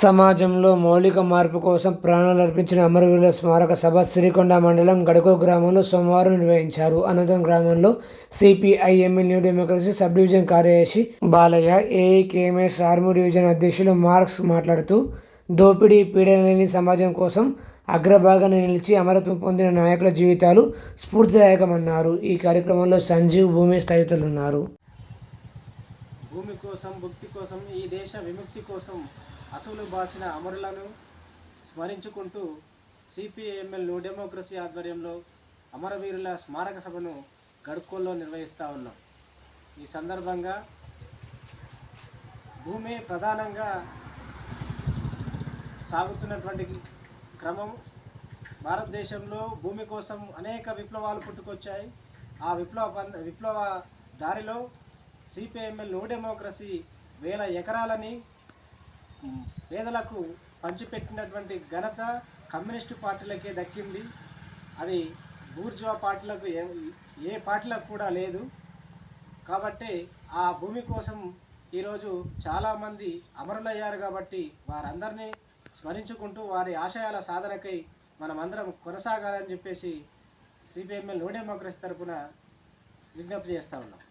సమాజంలో మౌలిక మార్పు కోసం ప్రాణాలు అర్పించిన అమరవీరుల స్మారక సభ సిరికొండ మండలం గడకో గ్రామంలో సోమవారం నిర్వహించారు. అనంతరం గ్రామంలో CPIML new democracy sub division కార్యదర్శి బాలయ్య ఏఐకేఎంఎస్ ఆర్మీ డివిజన్ అధ్యక్షులు మార్క్స్ మాట్లాడుతూ దోపిడీ పీడన లేని సమాజం కోసం అగ్రభాగాన్ని నిలిచి అమరత్వం పొందిన నాయకుల జీవితాలు స్ఫూర్తిదాయకమన్నారు. ఈ కార్యక్రమంలో సంజీవ్ భూమి తదితరులు ఉన్నారు. భూమి కోసం భుక్తి కోసం ఈ దేశ విముక్తి కోసం అసలు బాసిన అమరులను స్మరించుకుంటూ సిపిఐఎంఎల్ న్యూ డెమోక్రసీ ఆధ్వర్యంలో అమరవీరుల స్మారక సభను గడుక్కోల్లో నిర్వహిస్తూ ఉన్నాం. ఈ సందర్భంగా భూమి ప్రధానంగా సాగుతున్నటువంటి క్రమం భారతదేశంలో భూమి కోసం అనేక విప్లవాలు పుట్టుకొచ్చాయి. ఆ విప్లవ పం- విప్లవ దారిలో సిపిఐఎంఎల్ న్యూ డెమోక్రసీ వేల ఎకరాలని పేదలకు పంచిపెట్టినటువంటి ఘనత కమ్యూనిస్టు పార్టీలకే దక్కింది. అది బూర్జువా పార్టీలకు ఏ ఏ పార్టీలకు కూడా లేదు. కాబట్టి ఆ భూమి కోసం ఈరోజు చాలామంది అమరులయ్యారు కాబట్టి వారందరినీ స్మరించుకుంటూ వారి ఆశయాల సాధనకై మనమందరం కొనసాగాలని చెప్పేసి సిపిఎంఎల్ న్యూ డెమోక్రసీ తరపున విజ్ఞప్తి చేస్తా ఉన్నాం.